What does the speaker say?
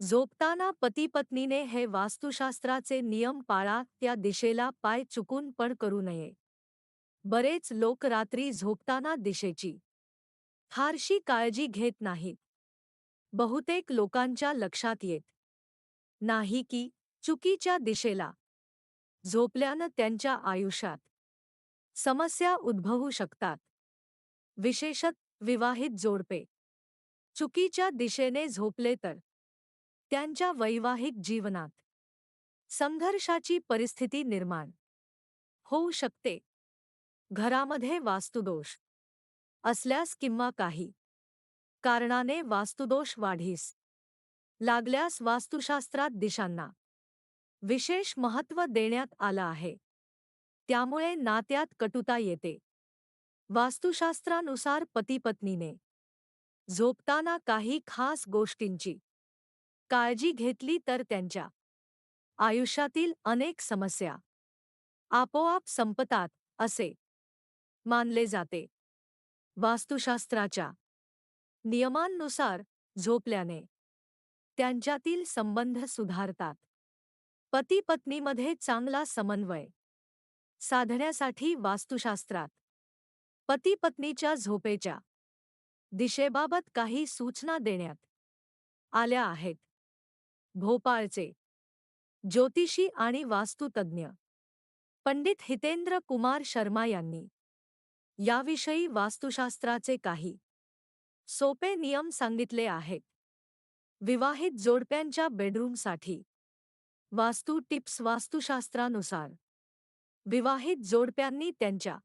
झोपताना पतीपत्नीने हे वास्तुशास्त्राचे नियम पाळा त्या दिशेला पाय चुकून पण करू नये. बरेच लोक रात्री झोपताना दिशेची फारशी काळजी घेत नाहीत. बहुतेक लोकांच्या लक्षात येत नाही की चुकीच्या दिशेला झोपल्यानं त्यांच्या आयुष्यात समस्या उद्भवू शकतात. विशेषत विवाहित जोडपे. चुकीच्या दिशेने झोपले तर त्यांच्या वैवाहिक जीवनात संघर्षाची परिस्थिती निर्माण होऊ शकते. घरामध्ये वास्तुदोष असल्यास किंवा काही कारणाने वास्तुदोष वाढीस लागल्यास वास्तुशास्त्रात दिशांना विशेष महत्त्व देण्यात आलं आहे. त्यामुळे नात्यात कटुता येते. वास्तुशास्त्रानुसार पतीपत्नीने झोपताना काही खास गोष्टींची काळजी घेतली तर त्यांच्या. आयुष्यातील अनेक समस्या. आपोआप संपतात असे. मानले जाते. वास्तुशास्त्राच्या. नियमांनुसार झोपल्याने. त्यांच्यातील संबंध सुधारतात. पती पत्नीमध्ये चांगला समन्वय. साधण्यासाठी वास्तुशास्त्रात. पती पत्नीच्या झोपेच्या. दिशेबाबत काही सूचना देण्यात. आल्या आहेत. भोपाळचे. ज्योतिषी आणि वास्तुतज्ञ. पंडित हितेंद्र कुमार शर्मा यांनी. याविषयी वास्तुशास्त्राचे काही. सोपे नियम सांगितले आहेत. विवाहित जोडप्यांच्या बेडरूमसाठी. वास्तू टिप्स वास्तुशास्त्रानुसार. विवाहित जोडप्यांनी त्यांच्या